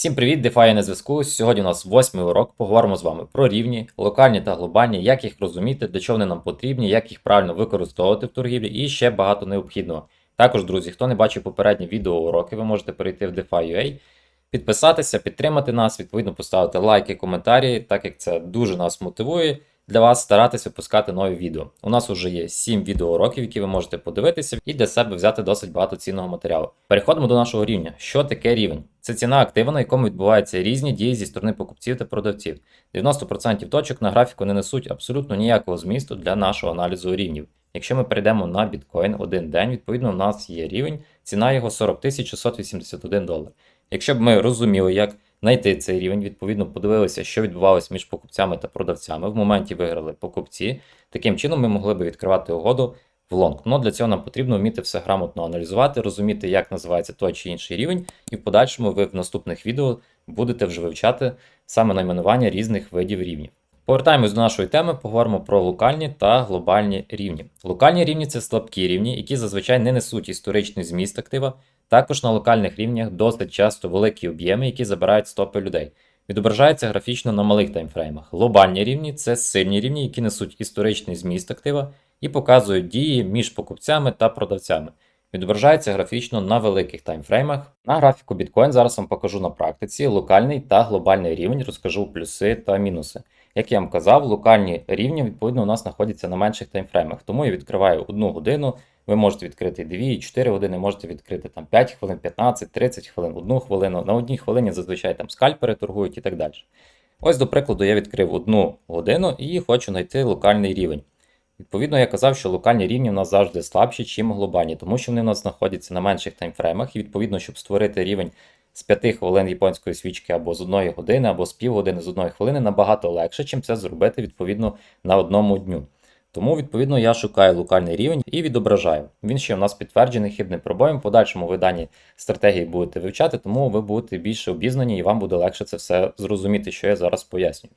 Всім привіт, DeFi на зв'язку. Сьогодні у нас восьмий урок. Поговоримо з вами про рівні, локальні та глобальні, як їх розуміти, для чого вони нам потрібні, як їх правильно використовувати в торгівлі і ще багато необхідного. Також, друзі, хто не бачив попередні відео уроки, ви можете перейти в DeFi.ua, підписатися, підтримати нас, відповідно поставити лайки, коментарі, так як це дуже нас мотивує для вас старатися випускати нові відео. У нас вже є 7 відеоуроків, які ви можете подивитися, і для себе взяти досить багато цінного матеріалу. Переходимо до нашого рівня. Що таке рівень? Це ціна актива, на якому відбуваються різні дії зі сторони покупців та продавців. 90% точок на графіку не несуть абсолютно ніякого змісту для нашого аналізу рівнів. Якщо ми перейдемо на біткоін один день, відповідно, у нас є рівень, ціна його 40 681 долар. Якщо б ми розуміли, як знайти цей рівень, відповідно подивилися, що відбувалося між покупцями та продавцями. В моменті виграли покупці. Таким чином ми могли би відкривати угоду в лонг. Ну для цього нам потрібно вміти все грамотно аналізувати, розуміти, як називається той чи інший рівень, і в подальшому ви в наступних відео будете вже вивчати саме найменування різних видів рівнів. Повертаємось до нашої теми, поговоримо про локальні та глобальні рівні. Локальні рівні це слабкі рівні, які зазвичай не несуть історичний зміст актива. Також на локальних рівнях досить часто великі об'єми, які забирають стопи людей. Відображається графічно на малих таймфреймах. Глобальні рівні це сильні рівні, які несуть історичний зміст актива і показують дії між покупцями та продавцями. Відображається графічно на великих таймфреймах. На графіку біткоін зараз вам покажу на практиці локальний та глобальний рівень, розкажу плюси та мінуси. Як я вам казав, локальні рівні відповідно у нас знаходяться на менших таймфреймах, тому я відкриваю одну годину. Ви можете відкрити 2 4 години, можете відкрити там 5 хвилин, 15, 30 хвилин, одну хвилину. На одній хвилині зазвичай там скальпери торгують і так далі. Ось, до прикладу, я відкрив одну годину і хочу знайти локальний рівень. Відповідно, я казав, що локальні рівні в нас завжди слабші, ніж глобальні, тому що вони в нас знаходяться на менших таймфреймах, і відповідно, щоб створити рівень з 5 хвилин японської свічки або з одної години, або з півгодини з одної хвилини набагато легше, чим це зробити відповідно на одному дню. Тому, відповідно, я шукаю локальний рівень і відображаю. Він ще у нас підтверджений хибним пробоєм. В подальшому ви дані стратегії будете вивчати, тому ви будете більше обізнані і вам буде легше це все зрозуміти, що я зараз пояснюю.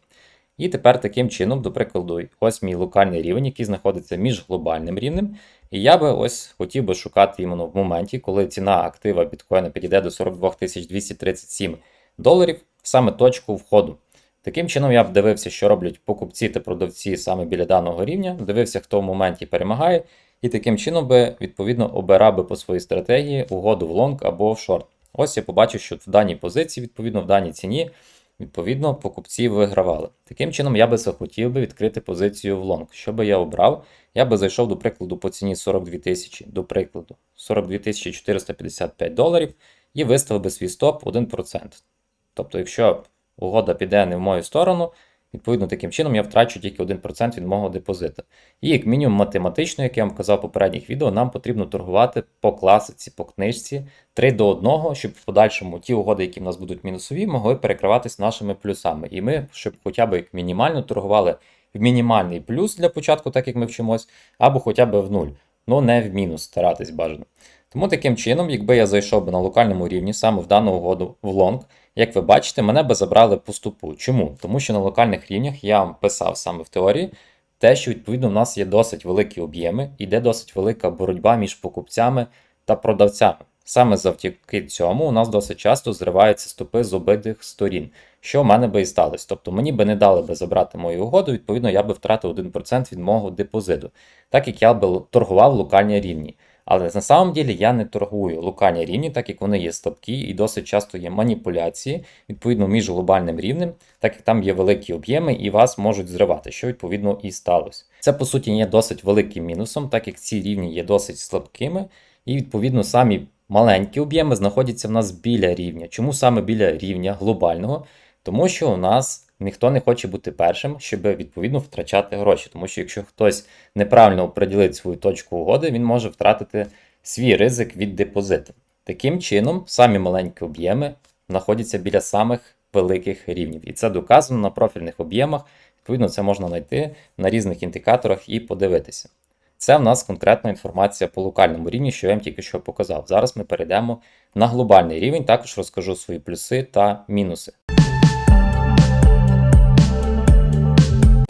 І тепер таким чином, до прикладу, ось мій локальний рівень, який знаходиться між глобальним рівнем. І я би ось хотів би шукати іменно в моменті, коли ціна актива біткоїна підійде до 42 237 доларів, саме точку входу. Таким чином, я б дивився, що роблять покупці та продавці саме біля даного рівня, дивився, хто в моменті перемагає, і таким чином би відповідно обирав би по своїй стратегії угоду в лонг або в шорт. Ось я побачив, що в даній позиції, відповідно, в даній ціні, відповідно, покупці вигравали. Таким чином, я би захотів би відкрити позицію в лонг. Що би я обрав? Я би зайшов, до прикладу, по ціні 42 тисячі, до прикладу, 42 455 доларів і виставив би свій стоп 1%. Тобто, якщо угода піде не в мою сторону, відповідно, таким чином я втрачу тільки 1% від мого депозита. І як мінімум математично, як я вам казав в попередніх відео, нам потрібно торгувати по класиці, по книжці 3 до 1, щоб в подальшому ті угоди, які в нас будуть мінусові, могли перекриватись нашими плюсами. І ми, щоб хоча б як мінімально торгували в мінімальний плюс для початку, так як ми вчимось, або хоча б в нуль. Ну не в мінус старатись бажано. Тому таким чином, якби я зайшов би на локальному рівні саме в дану угоду в лонг, як ви бачите, мене би забрали по ступу. Чому? Тому що на локальних рівнях я вам писав саме в теорії те, що відповідно в нас є досить великі об'єми, іде досить велика боротьба між покупцями та продавцями. Саме завдяки цьому у нас досить часто зриваються стопи з обидвих сторін, що в мене би і сталося. Тобто мені би не дали би забрати мою угоду, відповідно, я би втратив 1% від мого депозиту, так як я би торгував локальні рівні. Але на самом ділі я не торгую локальні рівні, так як вони є слабкі і досить часто є маніпуляції, відповідно, між глобальним рівнем, так як там є великі об'єми і вас можуть зривати, що відповідно і сталося. Це по суті є досить великим мінусом, так як ці рівні є досить слабкими, і відповідно самі маленькі об'єми знаходяться в нас біля рівня. Чому саме біля рівня глобального? Тому що у нас ніхто не хоче бути першим, щоб відповідно втрачати гроші. Тому що якщо хтось неправильно оприділить свою точку угоди, він може втратити свій ризик від депозиту. Таким чином, самі маленькі об'єми знаходяться біля самих великих рівнів. І це доказано на профільних об'ємах. Відповідно, це можна знайти на різних індикаторах і подивитися. Це в нас конкретна інформація по локальному рівні, що я вам тільки що показав. Зараз ми перейдемо на глобальний рівень, також розкажу свої плюси та мінуси.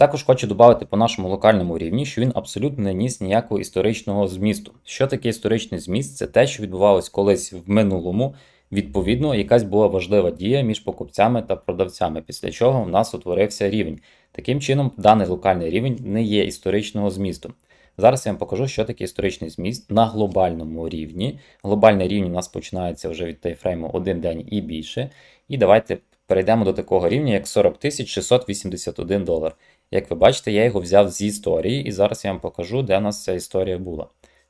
Також хочу додати по нашому локальному рівні, що він абсолютно не ніс ніякого історичного змісту. Що таке історичний зміст? Це те, що відбувалось колись в минулому, Відповідно, якась була важлива дія між покупцями та продавцями, після чого в нас утворився рівень. Таким чином, даний локальний рівень не є історичного змісту. Зараз я вам покажу, що таке історичний зміст на глобальному рівні. Глобальний рівень у нас починається вже від тайфрейму один день і більше. І давайте перейдемо до такого рівня, як 40 681 долар. Як ви бачите, я його взяв з історії, і зараз я вам покажу, де у нас ця історія була.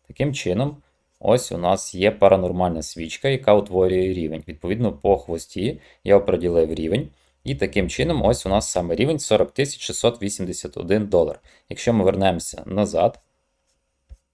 Таким чином, ось у нас є паранормальна свічка, яка утворює рівень. Відповідно, по хвості я оприділив рівень. І таким чином, ось у нас саме рівень 40 681 долар. Якщо ми вернемося назад,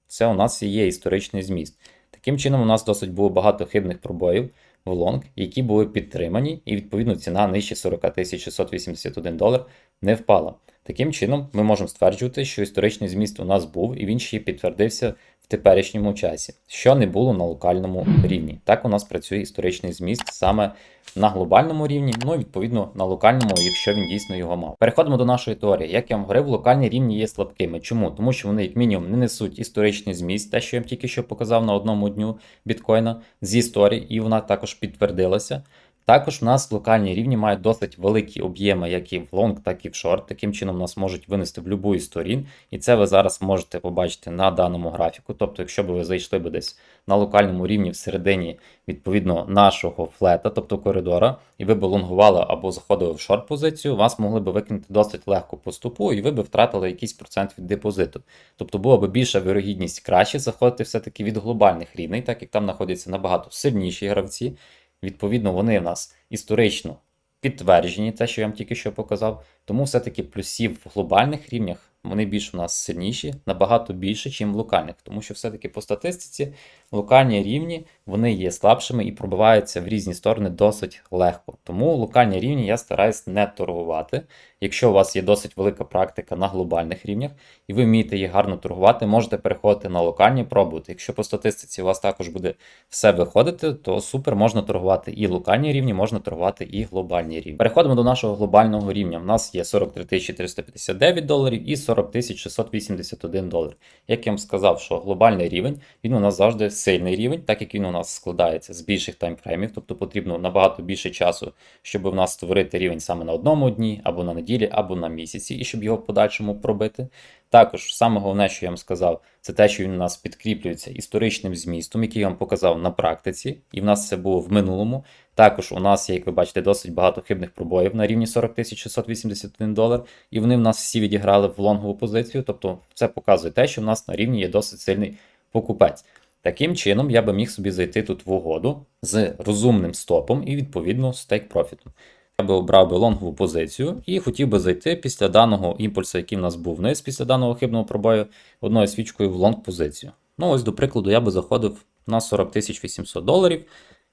це у нас і є історичний зміст. Таким чином, у нас досить було багато хибних пробоїв в лонг, які були підтримані, і відповідно ціна нижче 40 681 долар не впала. Таким чином, ми можемо стверджувати, що історичний зміст у нас був, і він ще підтвердився теперішньому часі, що не було на локальному рівні. Так у нас працює історичний зміст саме на глобальному рівні, ну і відповідно на локальному, якщо він дійсно його мав. Переходимо до нашої теорії. Як я вам говорив, локальні рівні є слабкими. Чому? Тому що вони, як мінімум, не несуть історичний зміст, те, що я вам тільки що показав на одному дню біткоїна з історії, і вона також підтвердилася. Також в нас локальні рівні мають досить великі об'єми, як і в лонг, так і в шорт. Таким чином нас можуть винести в будь-яку із сторін. І це ви зараз можете побачити на даному графіку. Тобто, якщо б ви зайшли б десь на локальному рівні всередині відповідно нашого флета, тобто коридора, і ви б лонгували або заходили в шорт позицію, вас могли б викинути досить легко по стопу, і ви б втратили якийсь процент від депозиту. Тобто була б більша вирогідність краще заходити все-таки від глобальних рівней, так як там знаходяться набагато сильніші гравці. Відповідно, вони в нас історично підтверджені, те, що я вам тільки що показав. Тому все-таки плюсів в глобальних рівнях вони більш у нас сильніші, набагато більше, ніж в локальних. Тому що все-таки по статистиці локальні рівні вони є слабшими і пробиваються в різні сторони досить легко. Тому локальні рівні я стараюсь не торгувати. Якщо у вас є досить велика практика на глобальних рівнях, і ви вмієте їх гарно торгувати, можете переходити на локальні пробувати. Якщо по статистиці у вас також буде все виходити, то супер, можна торгувати і локальні рівні, можна торгувати і глобальні рівні. Переходимо до нашого глобального рівня. У нас є 43 359 доларів і 40 681 долар. Як я вам сказав, що глобальний рівень він у нас завжди сильний рівень, так як він у нас складається з більших таймфреймів, тобто потрібно набагато більше часу, щоб в нас створити рівень саме на одному дні, або на неділі, або на місяці, і щоб його в подальшому пробити. Також саме головне, що я вам сказав, це те, що він у нас підкріплюється історичним змістом, який я вам показав на практиці, і в нас це було в минулому. Також у нас є, як ви бачите, досить багато хибних пробоїв на рівні 40 681 долар, і вони в нас всі відіграли в лонгову позицію. Тобто це показує те, що в нас на рівні є досить сильний покупець. Таким чином, я би міг собі зайти тут в угоду з розумним стопом і відповідно з тейк-профітом. Я би обрав би лонгову позицію і хотів би зайти після даного імпульсу, який в нас був вниз, після даного хибного пробою, одною свічкою в лонг позицію. Ну, ось, до прикладу, я би заходив на 40 800 доларів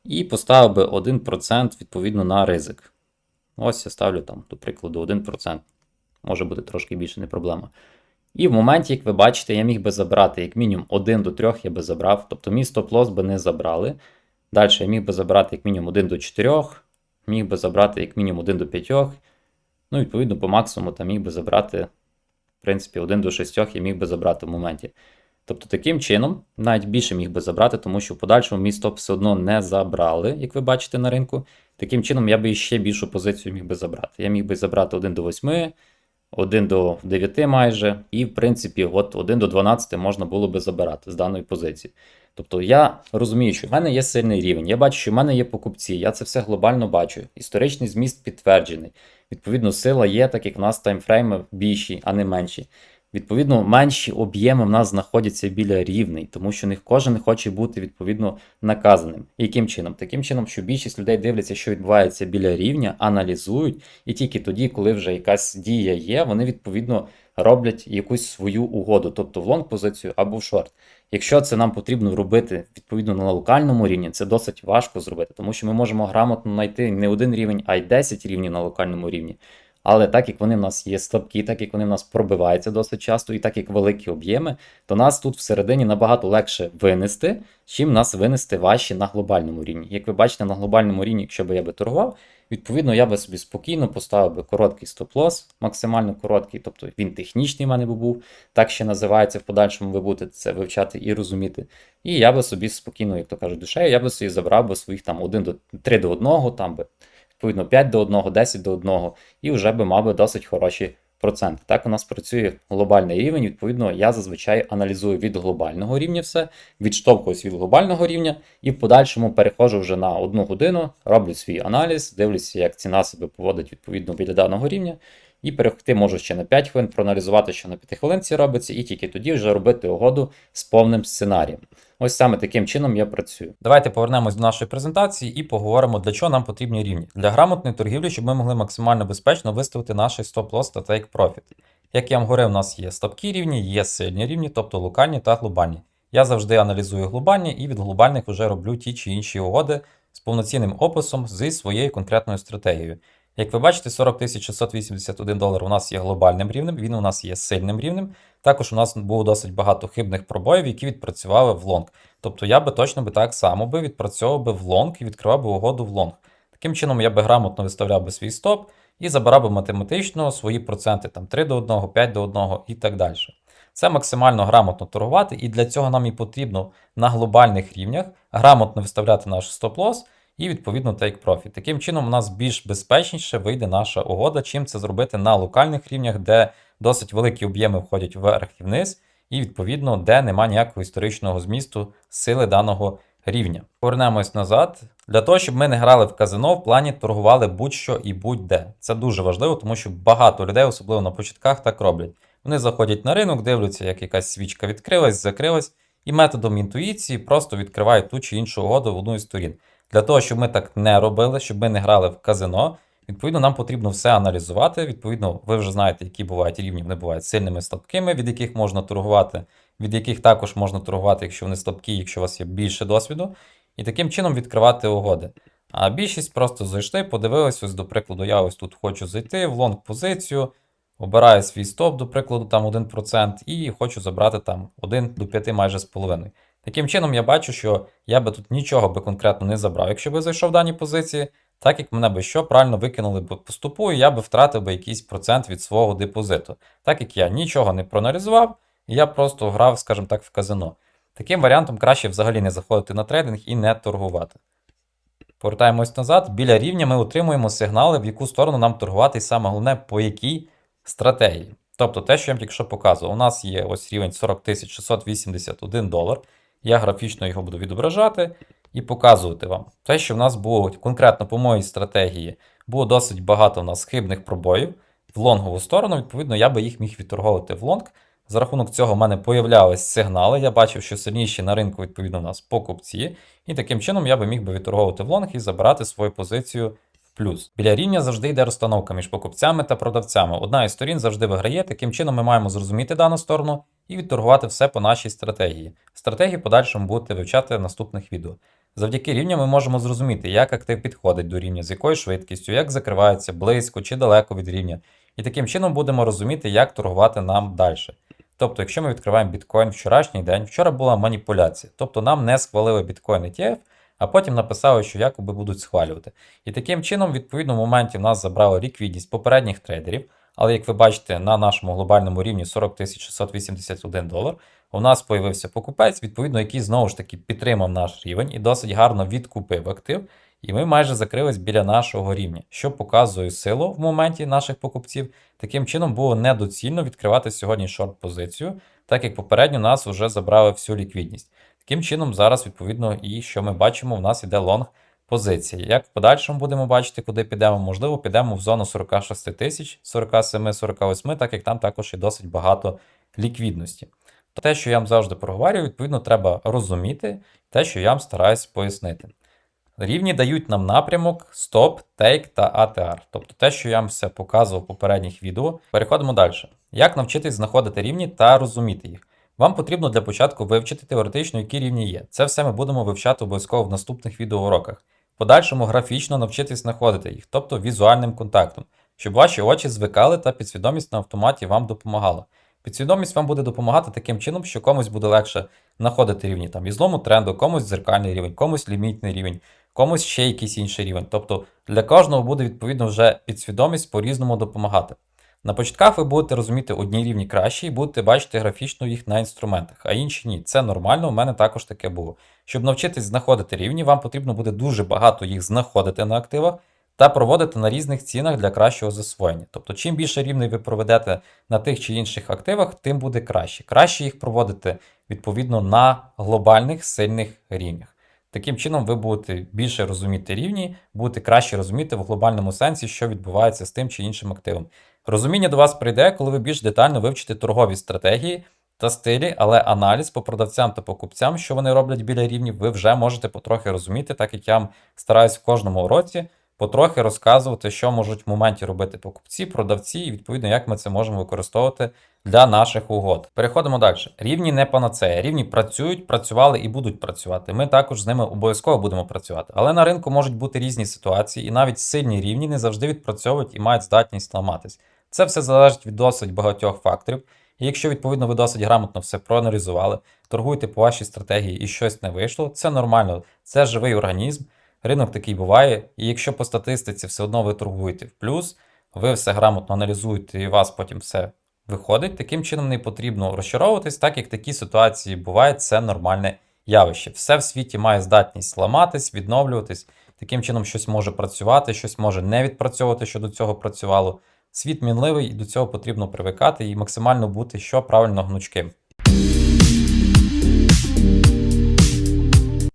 і поставив би 1% відповідно на ризик. Ось я ставлю там, до прикладу, 1%. Може бути трошки більше, не проблема. І в моменті, як ви бачите, я міг би забрати як мінімум 1 до 3 я би забрав, тобто мій стоп-лосс би не забрали. Далі я міг би забрати як мінімум 1 до 4, міг би забрати як мінімум 1 до 5. Ну, відповідно, по максимуму там міг би забрати, в принципі, 1 до 6 я міг би забрати в моменті. Тобто, таким чином, навіть більше міг би забрати, тому що в подальшому мій стоп все одно не забрали, як ви бачите на ринку. Таким чином, я би ще більшу позицію міг би забрати. Я міг би забрати 1 до 8, 1 до 9 майже, і, в принципі, от 1 до 12 можна було би забирати з даної позиції. Тобто я розумію, що в мене є сильний рівень. Я бачу, що в мене є покупці, я це все глобально бачу. Історичний зміст підтверджений. Відповідно, сила є, так як в нас таймфрейми більші, а не менші. Відповідно, менші об'єми в нас знаходяться біля рівний, тому що не кожен хоче бути відповідно наказаним. Яким чином? Таким чином, що більшість людей дивляться, що відбувається біля рівня, аналізують, і тільки тоді, коли вже якась дія є, вони відповідно роблять якусь свою угоду, тобто в лонг позицію або в шорт. Якщо це нам потрібно робити відповідно на локальному рівні, це досить важко зробити, тому що ми можемо грамотно знайти не один рівень, а й 10 рівнів на локальному рівні. Але так як вони в нас є слабкі, так як вони в нас пробиваються досить часто, і так як великі об'єми, то нас тут всередині набагато легше винести, чим нас винести важче на глобальному рівні. Як ви бачите, на глобальному рівні, якщо б я би торгував, Відповідно, я би собі спокійно поставив би короткий стоп-лосс, максимально короткий, тобто він технічний в мене би був, так ще називається в подальшому ви будете це вивчати і розуміти. І я би собі спокійно, як то кажуть, душею, я би собі забрав би своїх там 1 до 3 до 1, там би, відповідно 5 до 1, 10 до 1, і вже би мав би досить хороші проценти. Так у нас працює глобальний рівень. Відповідно, я зазвичай аналізую від глобального рівня все, відштовхуюсь від глобального рівня і в подальшому переходжу вже на одну годину, роблю свій аналіз, дивлюся, як ціна себе поводить відповідно біля даного рівня. І перейти можу ще на 5 хвилин, проаналізувати, що на 5 хвилинці робиться, і тільки тоді вже робити угоду з повним сценарієм. Ось саме таким чином я працюю. Давайте повернемось до нашої презентації і поговоримо, для чого нам потрібні рівні. Для грамотної торгівлі, щоб ми могли максимально безпечно виставити наш стоп-лосс та profit. Як я вам говорив, у нас є слабкі рівні, є сильні рівні, тобто локальні та глобальні. Я завжди аналізую глобальні і від глобальних вже роблю ті чи інші угоди з повноцінним описом зі своєю конкретною стратегією. Як ви бачите, 40 681 долар у нас є глобальним рівнем, він у нас є сильним рівнем. Також у нас було досить багато хибних пробоїв, які відпрацювали в лонг. Тобто я би точно би так само би відпрацьовував би в лонг і відкривав би угоду в лонг. Таким чином я би грамотно виставляв би свій стоп і забирав би математично свої проценти там 3 до 1, 5 до 1 і так далі. Це максимально грамотно торгувати, і для цього нам і потрібно на глобальних рівнях грамотно виставляти наш стоп-лосс і відповідно take profit. Таким чином, у нас більш безпечніше вийде наша угода, чим це зробити на локальних рівнях, де досить великі об'єми входять вверх і вниз, і відповідно, де немає ніякого історичного змісту сили даного рівня. Повернемось назад. Для того, щоб ми не грали в казино, в плані торгували будь-що і будь-де. Це дуже важливо, тому що багато людей, особливо на початках, так роблять. Вони заходять на ринок, дивляться, як якась свічка відкрилась, закрилась, і методом інтуїції просто відкривають ту чи іншу угоду в одну із сторін. Для того, щоб ми так не робили, щоб ми не грали в казино, відповідно, нам потрібно все аналізувати. Відповідно, ви вже знаєте, які бувають рівні, вони бувають сильними слабкими, від яких можна торгувати, від яких також можна торгувати, якщо вони слабкі, якщо у вас є більше досвіду, і таким чином відкривати угоди. А більшість просто зайшли, подивились, ось, до прикладу, я ось тут хочу зайти в лонг позицію, обираю свій стоп, до прикладу, там 1%, і хочу забрати там 1 до 5 майже з половиною. Таким чином, я бачу, що я би тут нічого би конкретно не забрав, якщо би зайшов в дані позиції, так як мене би що правильно викинули б по стопу, і я би втратив би якийсь процент від свого депозиту. Так як я нічого не проаналізував, я просто грав, скажімо так, в казино. Таким варіантом краще взагалі не заходити на трейдинг і не торгувати. Повертаємось назад. Біля рівня ми отримуємо сигнали, в яку сторону нам торгувати, і саме головне, по якій стратегії. Тобто те, що я вам тільки що показував, у нас є ось рівень 40 681 долар. Я графічно його буду відображати і показувати вам. Те, що в нас було конкретно по моїй стратегії, було досить багато в нас хибних пробоїв в лонгову сторону, відповідно, я би їх міг відторговувати в лонг. За рахунок цього в мене появлялись сигнали. Я бачив, що сильніші на ринку, відповідно, у нас покупці. І таким чином я би міг би відторговувати в лонг і забирати свою позицію плюс. Біля рівня завжди йде розстановка між покупцями та продавцями. Одна із сторін завжди виграє. Таким чином ми маємо зрозуміти дану сторону і відторгувати все по нашій стратегії. Стратегії подальшому будете вивчати в наступних відео. Завдяки рівням ми можемо зрозуміти, як актив підходить до рівня, з якою швидкістю, як закривається близько чи далеко від рівня. І таким чином будемо розуміти, як торгувати нам далі. Тобто, якщо ми відкриваємо біткоін вчорашній день, вчора була маніпуляція. Тобто нам не схвалили біткоін ETF, а потім написали, що якоби будуть схвалювати. І таким чином, відповідно, в моменті в нас забрали ліквідність попередніх трейдерів. Але як ви бачите, на нашому глобальному рівні 40 681 долар, у нас появився покупець, відповідно, який знову ж таки підтримав наш рівень і досить гарно відкупив актив. І ми майже закрились біля нашого рівня, що показує силу в моменті наших покупців. Таким чином було недоцільно відкривати сьогодні шорт-позицію, так як попередньо нас вже забрали всю ліквідність. Таким чином, зараз, відповідно, і що ми бачимо, в нас іде лонг позиції. Як в подальшому будемо бачити, куди підемо, можливо, підемо в зону 46 тисяч, 47-48, так як там також і досить багато ліквідності. Те, що я вам завжди проговорюю, відповідно, треба розуміти те, що я вам стараюсь пояснити. Рівні дають нам напрямок стоп, тейк та ATR. Тобто те, що я вам все показував в попередніх відео. Переходимо далі. Як навчитись знаходити рівні та розуміти їх? Вам потрібно для початку вивчити теоретично, які рівні є. Це все ми будемо вивчати обов'язково в наступних відеоуроках. Подальшому графічно навчитись знаходити їх, тобто візуальним контактом, щоб ваші очі звикали та підсвідомість на автоматі вам допомагала. Підсвідомість вам буде допомагати таким чином, що комусь буде легше знаходити рівні там ізлому тренду, комусь дзеркальний рівень, комусь лімітний рівень, комусь ще якийсь інший рівень. Тобто для кожного буде відповідно вже підсвідомість по-різному допомагати. На початках ви будете розуміти одні рівні краще і будете бачити графічно їх на інструментах, а інші ні. Це нормально, у мене також таке було. Щоб навчитись знаходити рівні, вам потрібно буде дуже багато їх знаходити на активах та проводити на різних цінах для кращого засвоєння. Тобто, чим більше рівней ви проведете на тих чи інших активах, тим буде краще. Краще їх проводити відповідно на глобальних сильних рівнях. Таким чином, ви будете більше розуміти рівні, будете краще розуміти в глобальному сенсі, що відбувається з тим чи іншим активом. Розуміння до вас прийде, коли ви більш детально вивчите торгові стратегії та стилі, але аналіз по продавцям та покупцям, що вони роблять біля рівнів, ви вже можете потрохи розуміти, так як я вам стараюсь в кожному уроці потрохи розказувати, що можуть в моменті робити покупці, продавці, і відповідно, як ми це можемо використовувати для наших угод. Переходимо далі. Рівні не панацея. Рівні працюють, працювали і будуть працювати. Ми також з ними обов'язково будемо працювати. Але на ринку можуть бути різні ситуації, і навіть сильні рівні не завжди відпрацьовують і мають здатність ламатись. Це все залежить від досить багатьох факторів. І якщо відповідно ви досить грамотно все проаналізували, торгуєте по вашій стратегії і щось не вийшло, це нормально, це живий організм. Ринок такий буває, і якщо по статистиці все одно ви торгуєте в плюс, ви все грамотно аналізуєте і у вас потім все виходить, таким чином не потрібно розчаровуватись, так як такі ситуації бувають, це нормальне явище. Все в світі має здатність ламатись, відновлюватись. Таким чином, щось може працювати, щось може не відпрацьовувати, що до цього працювало. Світ мінливий, і до цього потрібно привикати і максимально бути що правильно гнучким.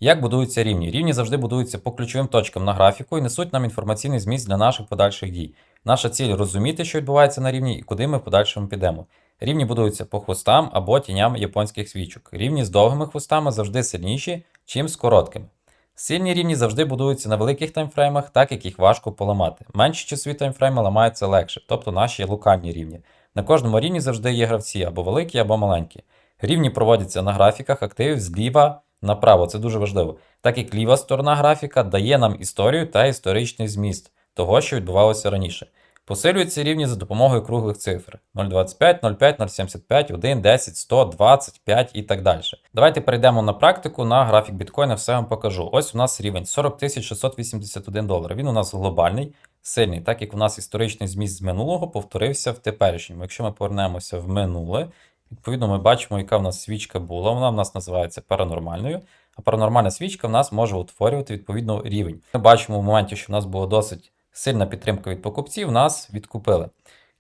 Як будуються рівні? Рівні завжди будуються по ключовим точкам на графіку і несуть нам інформаційний зміст для наших подальших дій. Наша ціль розуміти, що відбувається на рівні і куди ми в подальшому підемо. Рівні будуються по хвостам або тіням японських свічок. Рівні з довгими хвостами завжди сильніші, чим з короткими. Сильні рівні завжди будуються на великих таймфреймах, так як їх важко поламати. Менші часові таймфрейми ламаються легше, тобто наші локальні рівні. На кожному рівні завжди є гравці або великі, або маленькі. Рівні проводяться на графіках активів зліва направо, це дуже важливо, так як ліва сторона графіка дає нам історію та історичний зміст того, що відбувалося раніше. Посилюються рівні за допомогою круглих цифр 0,25, 0,5, 0,75, 1, 10, 100, 25 і так далі. Давайте перейдемо на практику на графік біткоїна, все вам покажу. Ось у нас рівень 40 681 долар. Він у нас глобальний, сильний, так як у нас історичний зміст з минулого повторився в теперішньому. Якщо ми повернемося в минуле, відповідно ми бачимо, яка в нас свічка була. Вона в нас називається паранормальною. А паранормальна свічка в нас може утворювати відповідно рівень. Ми бачимо в моменті, що в нас була досить сильна підтримка від покупців, нас відкупили.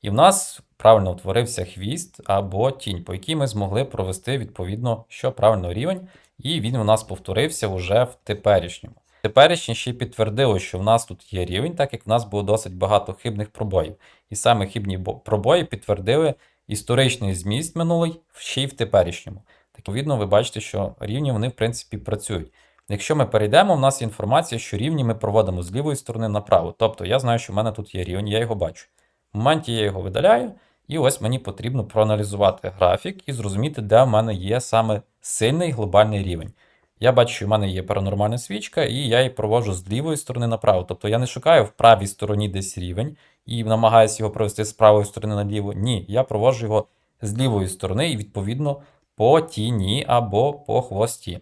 І в нас правильно утворився хвіст або тінь, по якій ми змогли провести відповідно, що правильно рівень, і він у нас повторився вже в теперішньому. Теперішнє ще підтвердило, що в нас тут є рівень, так як в нас було досить багато хибних пробоїв. І саме хибні пробої підтвердили історичний зміст минулий ще й в теперішньому. Так, відповідно, ви бачите, що рівні вони в принципі працюють. Якщо ми перейдемо, у нас є інформація, що рівні ми проводимо з лівої сторони направо. Тобто я знаю, що в мене тут є рівень, я його бачу. В моменті я його видаляю, і ось мені потрібно проаналізувати графік і зрозуміти, де в мене є саме сильний глобальний рівень. Я бачу, що в мене є паранормальна свічка, і я її проводжу з лівої сторони направо. Тобто я не шукаю в правій стороні десь рівень і намагаюся його провести з правої сторони наліво. Ні, я проводжу його з лівої сторони і відповідно по тіні або по хвості.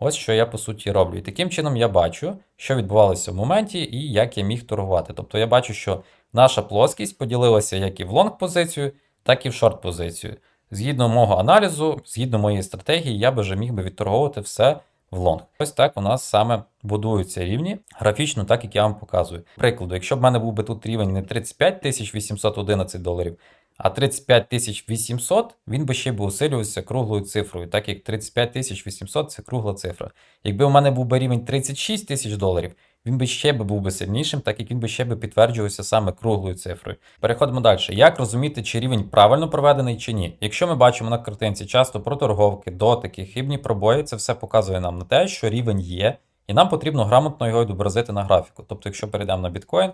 Ось що я по суті роблю. І таким чином я бачу, що відбувалося в моменті і як я міг торгувати. Тобто я бачу, що наша плоскість поділилася як і в лонг позицію, так і в шорт позицію. Згідно мого аналізу, згідно моєї стратегії, я би вже міг би відторговувати все в лонг. Ось так у нас саме будуються рівні графічно, так як я вам показую. Прикладу, якщо б в мене був би тут рівень не 35 811 доларів, а 35 800, він би ще б усилювався круглою цифрою, так як 35 800 це кругла цифра. Якби у мене був би рівень 36 тисяч доларів, він би ще би був би сильнішим, так як він би ще би підтверджувався саме круглою цифрою. Переходимо далі. Як розуміти, чи рівень правильно проведений чи ні? Якщо ми бачимо на картинці часто проторговки, дотики, хибні пробої, це все показує нам на те, що рівень є, і нам потрібно грамотно його відобразити на графіку. Тобто, якщо перейдемо на біткоін,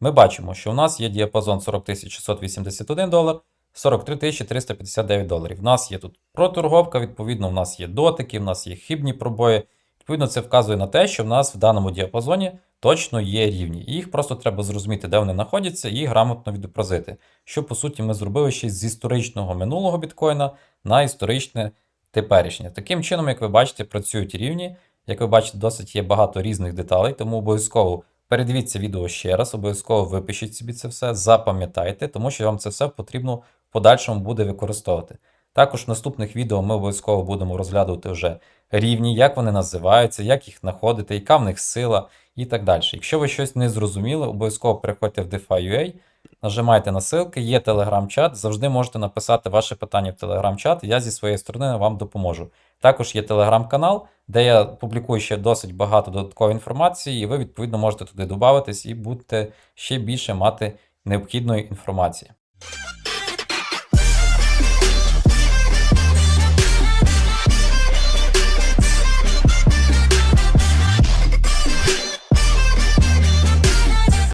ми бачимо, що у нас є діапазон 40 681 долар, 43 359 доларів. У нас є тут проторговка, відповідно, у нас є дотики, у нас є хибні пробої. Відповідно, це вказує на те, що в нас в даному діапазоні точно є рівні. І їх просто треба зрозуміти, де вони знаходяться, і грамотно відобразити. Що по суті ми зробили ще з історичного минулого біткоїна на історичне теперішнє. Таким чином, як ви бачите, працюють рівні. Як ви бачите, досить є багато різних деталей, тому обов'язково передивіться відео ще раз, обов'язково випишіть собі це все, запам'ятайте, тому що вам це все потрібно в подальшому буде використовувати. Також в наступних відео ми обов'язково будемо розглядувати вже рівні, як вони називаються, як їх знаходити, яка в них сила і так далі. Якщо ви щось не зрозуміли, обов'язково переходьте в DeFi.ua, нажимайте на ссылки, є телеграм-чат, завжди можете написати ваше питання в телеграм-чат, я зі своєї сторони вам допоможу. Також є телеграм-канал, де я публікую ще досить багато додаткової інформації, і ви відповідно можете туди додатись і будете ще більше мати необхідної інформації.